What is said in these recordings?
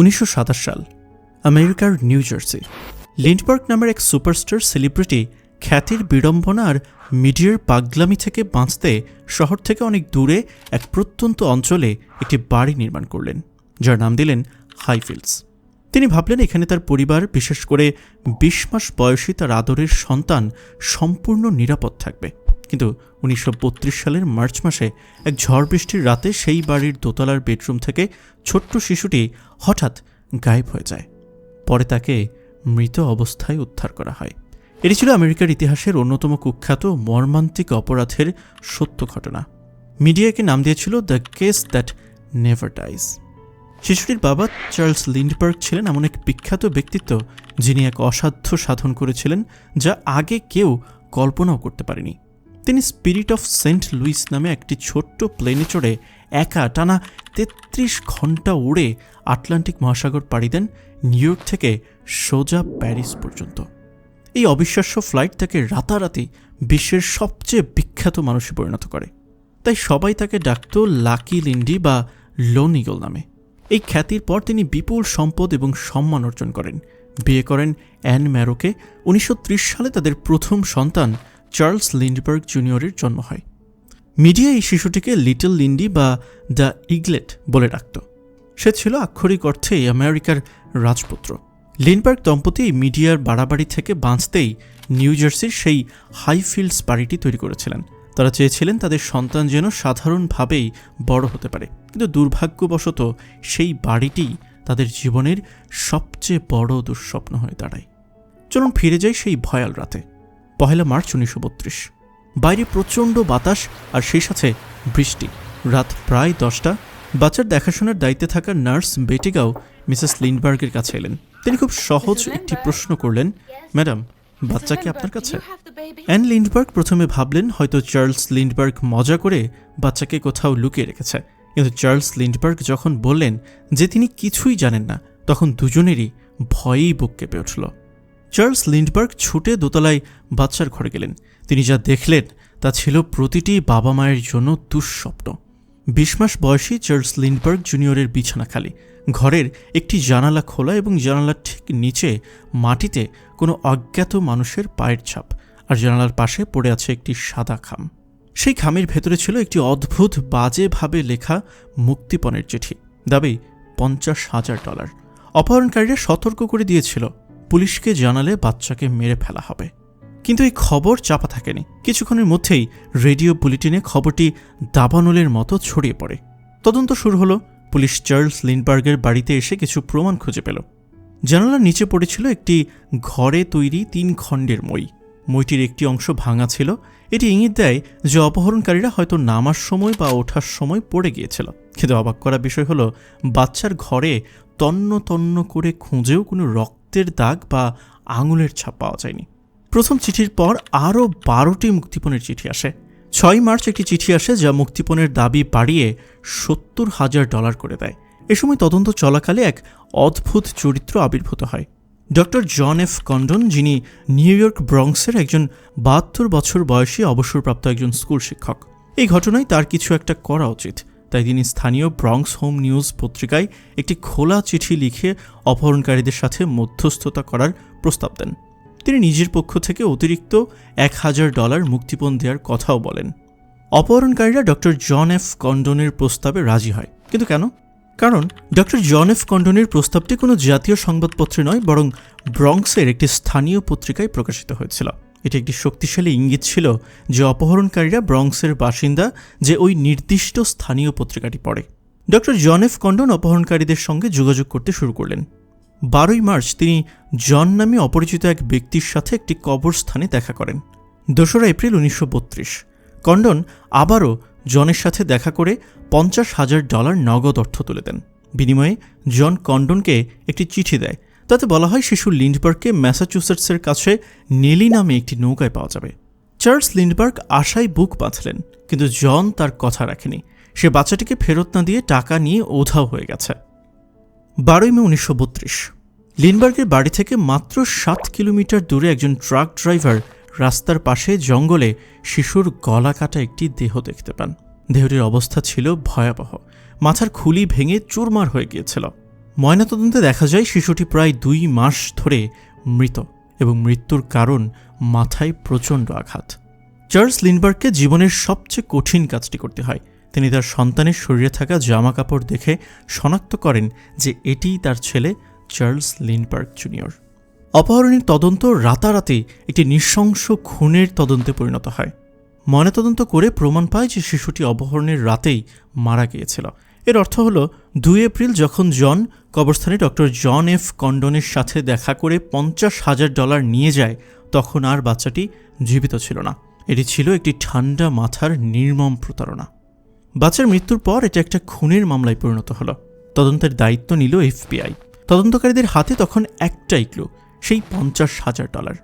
উনিশশো সাতাশ সাল, আমেরিকার নিউ জার্সি। লিন্ডবার্গ নামের এক সুপারস্টার সেলিব্রিটি খ্যাতির বিড়ম্বনা আর মিডিয়ার পাগলামি থেকে বাঁচতে শহর থেকে অনেক দূরে এক প্রত্যন্ত অঞ্চলে একটি বাড়ি নির্মাণ করলেন, যার নাম দিলেন হাইফিল্ডস তিনি ভাবলেন এখানে তার পরিবার, বিশেষ করে বিশ মাস বয়সী তার আদরের সন্তান সম্পূর্ণ নিরাপদ থাকবে। কিন্তু উনিশশো বত্রিশ সালের মার্চ মাসে এক ঝড় বৃষ্টির রাতে সেই বাড়ির দোতলার বেডরুম থেকে ছোট্ট শিশুটি হঠাৎ গায়েব হয়ে যায়। পরে তাকে মৃত অবস্থায় উদ্ধার করা হয়। এটি ছিল আমেরিকার ইতিহাসের অন্যতম কুখ্যাত মর্মান্তিক অপরাধের সত্য ঘটনা। মিডিয়াকে নাম দিয়েছিল the case that never dies শিশুটির বাবা চার্লস লিন্ডবার্গ ছিলেন এমন এক বিখ্যাত ব্যক্তিত্ব যিনি এক অসাধ্য সাধন করেছিলেন যা আগে কেউ কল্পনাও করতে পারেনি। তিনি স্পিরিট অফ সেন্ট লুইস নামে একটি ছোট্ট প্লেনে চড়ে একা টানা তেত্রিশ ঘণ্টা উড়ে আটলান্টিক মহাসাগর পাড়ি দেন নিউ ইয়র্ক থেকে সোজা প্যারিস পর্যন্ত। এই অবিশ্বাস্য ফ্লাইট তাকে রাতারাতি বিশ্বের সবচেয়ে বিখ্যাত মানুষে পরিণত করে। তাই সবাই তাকে ডাকত লাকি লিন্ডি বা লোন ইগল নামে। এই খ্যাতির পর তিনি বিপুল সম্পদ এবং সম্মান অর্জন করেন। বিয়ে করেন অ্যান ম্যারোকে। উনিশশো ত্রিশ সালে তাদের প্রথম সন্তান চার্লস লিন্ডবার্গ জুনিয়রের জন্ম হয়। মিডিয়া এই শিশুটিকে লিটল লিন্ডি বা দ্য ইগলেট বলে ডাকত। সে ছিল আক্ষরিক অর্থে আমেরিকার রাজপুত্র। লিনবার্গ দম্পতি এই মিডিয়ার বাড়াবাড়ি থেকে বাঁচতেই নিউ জার্সির সেই হাইফিল্ডস বাড়িটি তৈরি করেছিলেন। তারা চেয়েছিলেন তাদের সন্তান যেন সাধারণভাবেই বড় হতে পারে। কিন্তু দুর্ভাগ্যবশত সেই বাড়িটি তাদের জীবনের সবচেয়ে বড় দুঃস্বপ্ন হয়ে দাঁড়ায়। চলুন ফিরে যাই সেই ভয়াল রাতে। পহেলা মার্চ উনিশশো বত্রিশ। বাইরে প্রচণ্ড বাতাস আর সেই সাথে বৃষ্টি। রাত প্রায় দশটা। বাচ্চার দেখাশোনার দায়িত্বে থাকা নার্স বেটিগাও মিসেস লিন্ডবার্গের কাছে এলেন। তিনি খুব সহজ একটি প্রশ্ন করলেন ম্যাডাম বাচ্চা কি আপনার কাছে? অ্যান লিন্ডবার্গ প্রথমে ভাবলেন হয়তো চার্লস লিন্ডবার্গ মজা করে বাচ্চাকে কোথাও লুকিয়ে রেখেছে। কিন্তু চার্লস লিন্ডবার্গ যখন বললেন যে তিনি কিছুই জানেন না তখন দুজনেরই ভয়েই বুক কেঁপে উঠল। চার্লস লিন্ডবার্গ ছুটে দোতলায় বাচ্চার ঘরে গেলেন। তিনি যা দেখলেন, তা ছিল প্রতিটি বাবা মায়ের জন্য দুঃস্বপ্ন। বিশ মাস বয়সী চার্লস লিন্ডবার্গ জুনিয়রের বিছানা খালি। ঘরের একটি জানালা খোলা এবং জানালার ঠিক নিচে মাটিতে কোনো অজ্ঞাত মানুষের পায়ের ছাপ, আর জানালার পাশে পড়ে আছে একটি সাদা খাম। সেই খামের ভেতরে ছিল একটি অদ্ভুত বাজেভাবে লেখা মুক্তিপণের চিঠি, দাবি, পঞ্চাশ হাজার ডলার। অপহরণকারীরা সতর্ক করে দিয়েছিল। পুলিশকে জানালে বাচ্চাকে মেরে ফেলা হবে। কিন্তু এই খবর চাপা থাকেনি। কিছুক্ষণের মধ্যেই রেডিও বুলেটিনে খবরটি দাবানলের মতো ছড়িয়ে পড়ে। তদন্ত শুরু হলো। পুলিশ চার্লস লিনবার্গের বাড়িতে এসে কিছু প্রমাণ খুঁজে পেল। জানালার নিচে পড়েছিল একটি ঘরে তৈরি তিন খণ্ডের মই। মইটির একটি অংশ ভাঙা ছিল। এটি ইঙ্গিত দেয় যে অপহরণকারীরা হয়তো নামার সময় বা ওঠার সময় পড়ে গিয়েছিল। কিন্তু অবাক করা বিষয় হলো, বাচ্চার ঘরে তন্ন তন্ন করে খুঁজেও কোনো রক্তের দাগ বা আঙুলের ছাপ পাওয়া যায়নি। প্রথম চিঠির পর আরও বারোটি মুক্তিপণের চিঠি আসে। ছয় মার্চ একটি চিঠি আসে যা মুক্তিপণের দাবি বাড়িয়ে সত্তর হাজার ডলার করে দেয়। এ সময় তদন্ত চলাকালে এক অদ্ভুত চরিত্র আবির্ভূত হয়। ডক্টর জন এফ কন্ডন, যিনি নিউ ইয়র্ক ব্রংসের একজন বাহাত্তর বছর বয়সী অবসরপ্রাপ্ত একজন স্কুল শিক্ষক। এই ঘটনায় তার কিছু একটা করা উচিত। তাই তিনি স্থানীয় ব্রংস হোম নিউজ পত্রিকায় একটি খোলা চিঠি লিখে অপহরণকারীদের সাথে মধ্যস্থতা করার প্রস্তাব দেন। তিনি নিজের পক্ষ থেকে অতিরিক্ত এক হাজার ডলার মুক্তিপণ দেওয়ার কথাও বলেন। অপহরণকারীরা ডক্টর জন এফ কন্ডনের প্রস্তাবে রাজি হয়। কিন্তু কেন? কারণ ডক্টর জন এফ কন্ডনের প্রস্তাবটি কোনো জাতীয় সংবাদপত্রে নয়, বরং ব্রংসের একটি স্থানীয় পত্রিকায় প্রকাশিত হয়েছিল। এটি একটি শক্তিশালী ইঙ্গিত ছিল যে অপহরণকারীরা ব্রংসের বাসিন্দা যে ওই নির্দিষ্ট স্থানীয় পত্রিকাটি পড়ে। ডক্টর জন এফ কন্ডন অপহরণকারীদের সঙ্গে যোগাযোগ করতে শুরু করলেন। বারোই মার্চ তিনি জন নামে অপরিচিত এক ব্যক্তির সাথে একটি কবরস্থানে দেখা করেন। দোসরা এপ্রিল উনিশশো বত্রিশ। কন্ডন আবারও জনের সাথে দেখা করে পঞ্চাশ হাজার ডলার নগদ অর্থ তুলে দেন। বিনিময়ে জন কন্ডনকে একটি চিঠি দেয় তাতে বলা হয় শিশু লিন্ডবার্গকে ম্যাসাচুসেটসের কাছে নেলি নামে একটি নৌকায় পাওয়া যাবে। চার্লস লিন্ডবার্গ আশায় বুক বাঁধলেন, কিন্তু জন তার কথা রাখেনি। সে বাচ্চাটিকে ফেরত না দিয়ে টাকা নিয়ে ওধাও হয়ে গেছে। বারোই মে উনিশশো বত্রিশ লিনবার্গের বাড়ি থেকে মাত্র সাত কিলোমিটার দূরে একজন ট্রাক ড্রাইভার রাস্তার পাশে জঙ্গলে শিশুর গলা কাটা একটি দেহ দেখতে পান। দেহটির অবস্থা ছিল ভয়াবহ। মাথার খুলি ভেঙে চুরমার হয়ে গিয়েছিল। ময়নাতদন্তে দেখা যায় শিশুটি প্রায় দুই মাস ধরে মৃত এবং মৃত্যুর কারণ মাথায় প্রচণ্ড আঘাত। চার্লস লিনবার্গকে জীবনের সবচেয়ে কঠিন কাজটি করতে হয়। তিনি তার সন্তানের শরীরে থাকা জামা কাপড় দেখে শনাক্ত করেন যে এটিই তার ছেলে চার্লস লিনবার্গ জুনিয়র। অপহরণের তদন্ত রাতারাতি একটি নৃশংস খুনের তদন্তে পরিণত হয়। ময়নাতদন্ত করে প্রমাণ পায় যে শিশুটি অপহরণের রাতেই মারা গিয়েছিল। এর অর্থ হল, দুই এপ্রিল যখন জন কবরস্থানে ডক্টর জন এফ কন্ডনের সাথে দেখা করে পঞ্চাশ হাজার ডলার নিয়ে যায়, তখন আর বাচ্চাটি জীবিত ছিল না। এটি ছিল একটি ঠান্ডা মাথার নির্মম প্রতারণা। বাচ্চার মৃত্যুর পর এটা একটা খুনের মামলায় পরিণত হলো। তদন্তের দায়িত্ব নিল এফবিআই। তদন্তকারীদের হাতে তখন একটাই ক্লু, সেই পঞ্চাশ হাজার ডলার।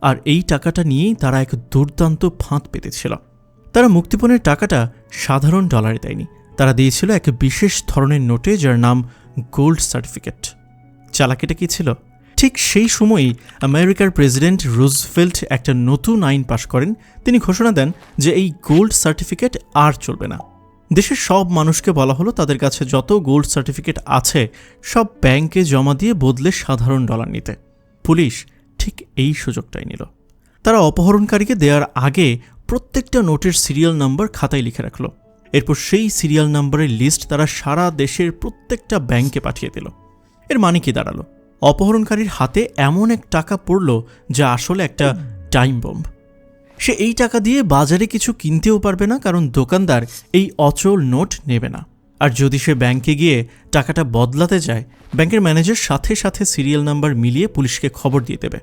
আর এই টাকাটা নিয়েই তারা এক দুর্দান্ত ফাঁদ পেতেছিল তারা মুক্তিপণের টাকাটা সাধারণ ডলারে দেয়নি তারা দিয়েছিল এক বিশেষ ধরনের নোটে যার নাম গোল্ড সার্টিফিকেট। চালাকিটা কি ছিল? ঠিক সেই সময়ই আমেরিকার প্রেসিডেন্ট রুজভেল্ট একটা নতুন আইন পাশ করেন। তিনি ঘোষণা দেন যে এই গোল্ড সার্টিফিকেট আর চলবে না। দেশের সব মানুষকে বলা হলো, তাদের কাছে যত গোল্ড সার্টিফিকেট আছে, সব ব্যাংকে জমা দিয়ে বদলে সাধারণ ডলার নিতে। পুলিশ ঠিক এই সুযোগটাই নিল। তারা অপহরণকারীকে দেওয়ার আগে প্রত্যেকটা নোটের সিরিয়াল নাম্বার খাতায় লিখে রাখল। এরপর সেই সিরিয়াল নাম্বারের লিস্ট তারা সারা দেশের প্রত্যেকটা ব্যাংকে পাঠিয়ে দিল। এর মানে কি দাঁড়াল? অপহরণকারীর হাতে এমন এক টাকা পড়ল যা আসলে একটা টাইম বম্ব। সে এই টাকা দিয়ে বাজারে কিছু কিনতেও পারবে না, কারণ দোকানদার এই অচল নোট নেবে না। আর যদি সে ব্যাংকে গিয়ে টাকাটা বদলাতে যায়, ব্যাংকের ম্যানেজার সাথে সাথে সিরিয়াল নাম্বার মিলিয়ে পুলিশকে খবর দিয়ে দেবে।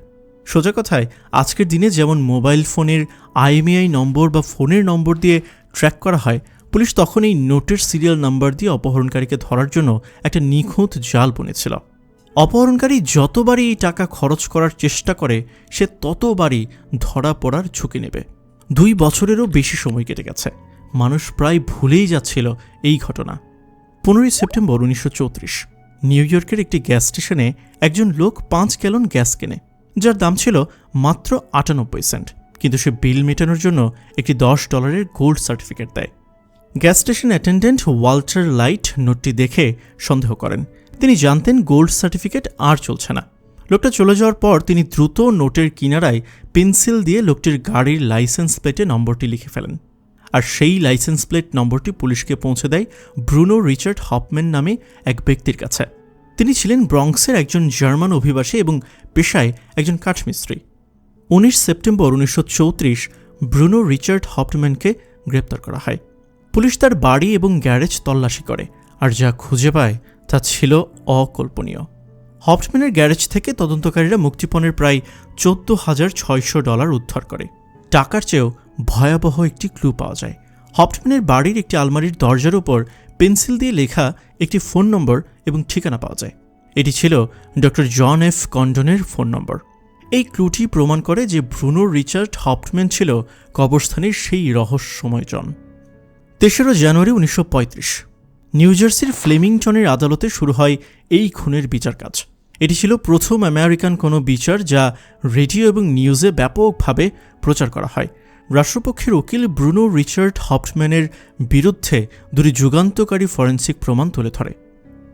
সোজা কথায়, আজকের দিনে যেমন মোবাইল ফোনের আইএমআই নম্বর বা ফোনের নম্বর দিয়ে ট্র্যাক করা হয় পুলিশ তখন এই নোটের সিরিয়াল নাম্বার দিয়ে অপহরণকারীকে ধরার জন্য একটা নিখুঁত জাল বনেছিল। অপহরণকারী যতবারই এই টাকা খরচ করার চেষ্টা করে, সে ততবারই ধরা পড়ার ঝুঁকি নেবে। দুই বছরেরও বেশি সময় কেটে গেছে। মানুষ প্রায় ভুলেই যাচ্ছিল এই ঘটনা। পনেরোই সেপ্টেম্বর উনিশশো চৌত্রিশ, নিউ ইয়র্কের একটি গ্যাস স্টেশনে একজন লোক পাঁচ গ্যালন গ্যাস কেনে, যার দাম ছিল মাত্র আটানব্বই সেন্ট, কিন্তু সে বিল মেটানোর জন্য একটি দশ ডলারের গোল্ড সার্টিফিকেট দেয়। Gas station attendant Walter Light নোটটি দেখে সন্দেহ করেন। তিনি জানতেন গোল্ড সার্টিফিকেট আর চলছে না। লোকটা চলে যাওয়ার পর তিনি দ্রুত নোটের কিনারায় পেন্সিল দিয়ে লোকটির গাড়ির লাইসেন্স প্লেটে নম্বরটি লিখে ফেলেন। আর সেই লাইসেন্স প্লেট নম্বরটি পুলিশকে পৌঁছে দেয় ব্রুনো রিচার্ড হপম্যান নামে এক ব্যক্তির কাছে। তিনি ছিলেন ব্রঙ্কসের একজন জার্মান অভিবাসী এবং পেশায় একজন কাঠমিস্ত্রি। উনিশ সেপ্টেম্বর উনিশশো চৌত্রিশ ব্রুনো রিচার্ড হপম্যানকে গ্রেপ্তার করা হয়। পুলিশ তার বাড়ি এবং গ্যারেজ তল্লাশি করে, আর যা খুঁজে পায় তা ছিল অকল্পনীয়। হপটম্যানের গ্যারেজ থেকে তদন্তকারীরা মুক্তিপণের প্রায় চোদ্দ হাজার ছয়শো ডলার উদ্ধার করে। টাকার চেয়েও ভয়াবহ একটি ক্লু পাওয়া যায়। হপটম্যানের বাড়ির একটি আলমারির দরজার উপর পেন্সিল দিয়ে লেখা একটি ফোন নম্বর এবং ঠিকানা পাওয়া যায়। এটি ছিল ডক্টর জন এফ কন্ডনের ফোন নম্বর। এই ক্লুটি প্রমাণ করে যে ব্রুনো রিচার্ড হপটম্যান ছিল কবরস্থানের সেই রহস্যময় জন। তেসরা জানুয়ারি উনিশশো নিউ জার্সির ফ্লেমিংটনের আদালতে শুরু হয় এই খুনের বিচার কাজ। এটি ছিল প্রথম আমেরিকান কোনো বিচার যা রেডিও এবং নিউজে ব্যাপকভাবে প্রচার করা হয়। রাষ্ট্রপক্ষের উকিল ব্রুনো রিচার্ড হপটম্যানের বিরুদ্ধে দুটি যুগান্তকারী ফরেন্সিক প্রমাণ তুলে ধরে।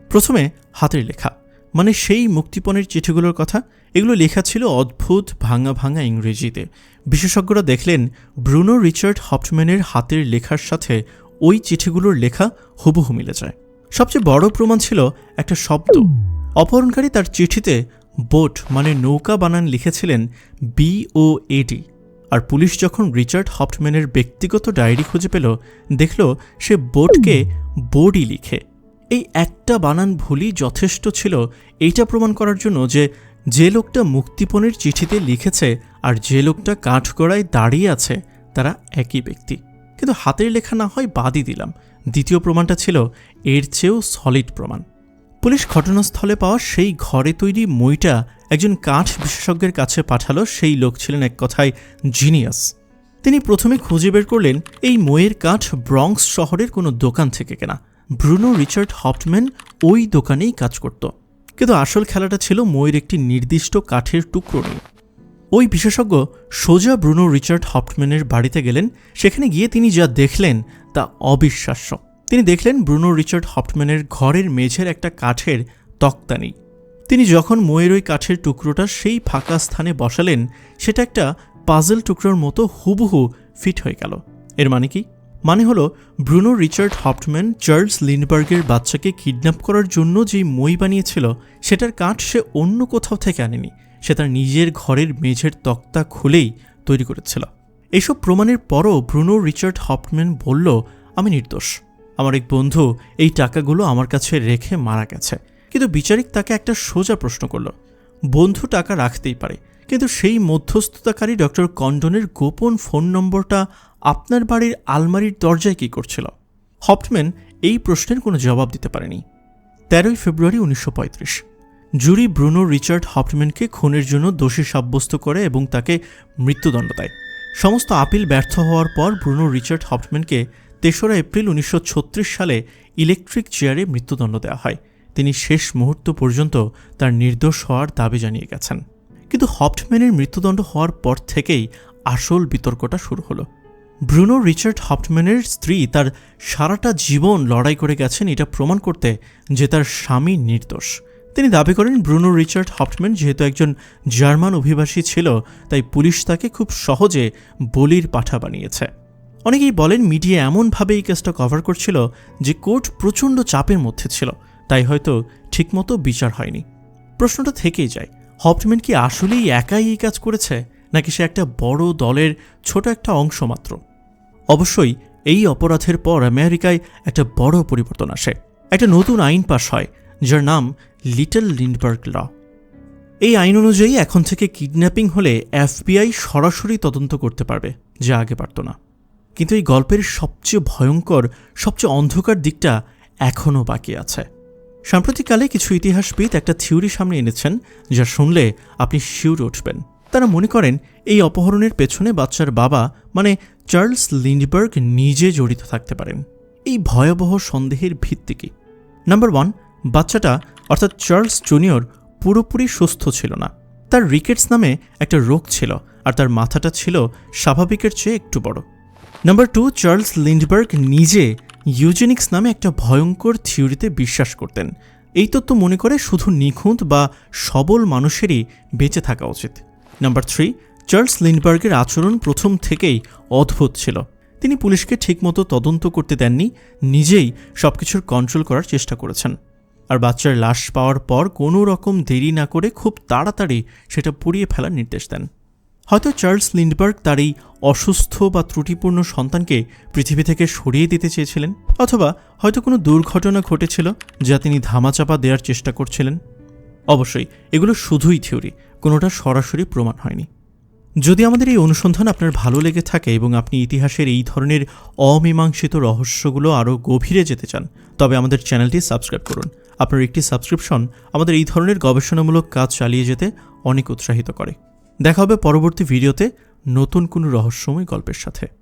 প্রথমে হাতের লেখা। মানে সেই মুক্তিপণের চিঠিগুলোর কথা, এগুলো লেখা ছিল অদ্ভুত ভাঙা ভাঙা ইংরেজিতে। বিশেষজ্ঞরা দেখলেন, ব্রুনো রিচার্ড হপটম্যানের হাতের লেখার সাথে ওই চিঠিগুলোর লেখা হুবহু মিলে যায়। সবচেয়ে বড় প্রমাণ ছিল একটা শব্দ। অপহরণকারী তার চিঠিতে বোট মানে নৌকা বানান লিখেছিলেন বি ও এডি আর পুলিশ যখন রিচার্ড হপটম্যানের ব্যক্তিগত ডায়েরি খুঁজে পেল, দেখল সে বোটকে বোর্ডই লিখে। এই একটা বানান ভুলই যথেষ্ট ছিল। এইটা প্রমাণ করার জন্য যে যে লোকটা মুক্তিপণের চিঠিতে লিখেছে আর যে লোকটা কাঠগড়ায় দাঁড়িয়ে আছে, তারা একই ব্যক্তি। কিন্তু হাতের লেখা না হয় বাদই দিলাম। দ্বিতীয় প্রমাণটা ছিল, এর চেয়েও সলিড প্রমাণ। পুলিশ ঘটনাস্থলে পাওয়া সেই ঘরে তৈরি মইটা একজন কাঠ বিশেষজ্ঞের কাছে পাঠালো সেই লোক ছিলেন এক কথায় জিনিয়াস তিনি প্রথমে খুঁজে বের করলেন, এই মইয়ের কাঠ ব্রঙ্কস শহরের কোনো দোকান থেকে কেনা। ব্রুনো রিচার্ড হপটম্যান ওই দোকানেই কাজ করত। কিন্তু আসল খেলাটা ছিল মইয়ের একটি নির্দিষ্ট কাঠের টুকরো নিয়ে। ওই বিশেষজ্ঞ সোজা ব্রুনো রিচার্ড হপটম্যানের বাড়িতে গেলেন, সেখানে গিয়ে তিনি যা দেখলেন তা অবিশ্বাস্য। তিনি দেখলেন ব্রুনো রিচার্ড হপটম্যানের ঘরের মেঝের একটা কাঠের তক্তা নেই। তিনি যখন ময়ের ওই কাঠের টুকরোটা সেই ফাঁকা স্থানে বসালেন, সেটা একটা পাজল টুকরোর মতো হুবহু ফিট হয়ে গেল। এর মানে কি? মানে হলো, ব্রুনো রিচার্ড হপটম্যান চার্লস লিনবার্গের বাচ্চাকে কিডন্যাপ করার জন্য যেই মই বানিয়েছিল, সেটার কাঠ সে অন্য কোথাও থেকে আনেনি। সে তার নিজের ঘরের মেঝের তক্তা খুলেই তৈরি করেছিল। এইসব প্রমাণের পরও ব্রুনো রিচার্ড হপটম্যান বলল, আমি নির্দোষ। আমার এক বন্ধু এই টাকাগুলো আমার কাছে রেখে মারা গেছে। কিন্তু বিচারিক তাকে একটা সোজা প্রশ্ন করল। বন্ধু টাকা রাখতেই পারে, কিন্তু সেই মধ্যস্থতাকারী ডক্টর কন্ডনের গোপন ফোন নম্বরটা আপনার বাড়ির আলমারির দরজায় কী করছিল? হপটম্যান এই প্রশ্নের কোনো জবাব দিতে পারেনি। তেরোই ফেব্রুয়ারি উনিশশো পঁয়ত্রিশ। জুরি ব্রুনো রিচার্ড হপটম্যানকে খুনের জন্য দোষী সাব্যস্ত করে এবং তাকে মৃত্যুদণ্ড দেয়। সমস্ত আপিল ব্যর্থ হওয়ার পর ব্রুনো রিচার্ড হপটম্যানকে তেসরা এপ্রিল উনিশশো ছত্রিশ সালে ইলেকট্রিক চেয়ারে মৃত্যুদণ্ড দেওয়া হয়। তিনি শেষ মুহূর্ত পর্যন্ত তার নির্দোষ হওয়ার দাবি জানিয়ে গেছেন। কিন্তু হপটম্যানের মৃত্যুদণ্ড হওয়ার পর থেকেই আসল বিতর্কটা শুরু হলো। ব্রুনো রিচার্ড হপটম্যানের স্ত্রী তার সারাটা জীবন লড়াই করে গেছেন এটা প্রমাণ করতে যে তার স্বামী নির্দোষ। তিনি দাবি করেন ব্রুনো রিচার্ড হপটম্যান যেহেতু একজন জার্মান অভিবাসী ছিল, তাই পুলিশ তাকে খুব সহজে বলির পাঠা বানিয়েছে। অনেকেই বলেন মিডিয়া এমনভাবে এই কেসটা কভার করছিল যে কোর্ট প্রচণ্ড চাপের মধ্যে ছিল, তাই হয়তো ঠিকমতো বিচার হয়নি। প্রশ্নটা থেকেই যায় হপটম্যান কি আসলেই একাই এই কাজ করেছে, নাকি সে একটা বড় দলের ছোট একটা অংশ মাত্র? অবশ্যই এই অপরাধের পর আমেরিকায় একটা বড় পরিবর্তন আসে। একটা নতুন আইন পাশ হয়, যার নাম লিটল লিন্ডবার্গ ল। এই আইন অনুযায়ী এখন থেকে কিডন্যাপিং হলে এফবিআই সরাসরি তদন্ত করতে পারবে, যা আগে পারত না। কিন্তু এই গল্পের সবচেয়ে ভয়ঙ্কর, সবচেয়ে অন্ধকার দিকটা এখনও বাকি আছে। সাম্প্রতিককালে কিছু ইতিহাসবিদ একটা থিওরি সামনে এনেছেন, যা শুনলে আপনি শিউর উঠবেন। তারা মনে করেন এই অপহরণের পেছনে বাচ্চার বাবা মানে চার্লস লিন্ডবার্গ নিজে জড়িত থাকতে পারেন। এই ভয়াবহ সন্দেহের ভিত্তি কি? নাম্বার ওয়ান, বাচ্চাটা, অর্থাৎ চার্লস জুনিয়র, পুরোপুরি সুস্থ ছিল না। তার রিকেটস নামে একটা রোগ ছিল, আর তার মাথাটা ছিল স্বাভাবিকের চেয়ে একটু বড়। নাম্বার টু, চার্লস লিন্ডবার্গ নিজে ইউজেনিক্স নামে একটা ভয়ঙ্কর থিওরিতে বিশ্বাস করতেন। এই তত্ত্ব মনে করে শুধু নিখুঁত বা সবল মানুষেরই বেঁচে থাকা উচিত। নাম্বার থ্রি চার্লস লিন্ডবার্গের আচরণ প্রথম থেকেই অদ্ভুত ছিল। তিনি পুলিশকে ঠিকমতো তদন্ত করতে দেননি, নিজেই সবকিছুর কন্ট্রোল করার চেষ্টা করেছেন। আর বাচ্চার লাশ পাওয়ার পর কোনো রকম দেরি না করে খুব তাড়াতাড়ি সেটা পুড়িয়ে ফেলার নির্দেশ দেন। হয়তো চার্লস লিন্ডবার্গ তার এই অসুস্থ বা ত্রুটিপূর্ণ সন্তানকে পৃথিবী থেকে সরিয়ে দিতে চেয়েছিলেন, অথবা হয়তো কোনো দুর্ঘটনা ঘটেছিল যা তিনি ধামাচাপা দেওয়ার চেষ্টা করছিলেন। অবশ্যই, এগুলো শুধুই থিওরি। কোনোটা সরাসরি প্রমাণ হয়নি। যদি আমাদের এই অনুসন্ধান আপনার ভালো লেগে থাকে এবং আপনি ইতিহাসের এই ধরনের অমীমাংসিত রহস্যগুলো আরও গভীরে যেতে চান, তবে আমাদের চ্যানেলটি সাবস্ক্রাইব করুন। আপনার একটি সাবস্ক্রিপশন আমাদের এই ধরনের গবেষণামূলক কাজ চালিয়ে যেতে অনেক উৎসাহিত করে। দেখা হবে পরবর্তী ভিডিওতে নতুন কোনো রহস্যময় গল্পের সাথে।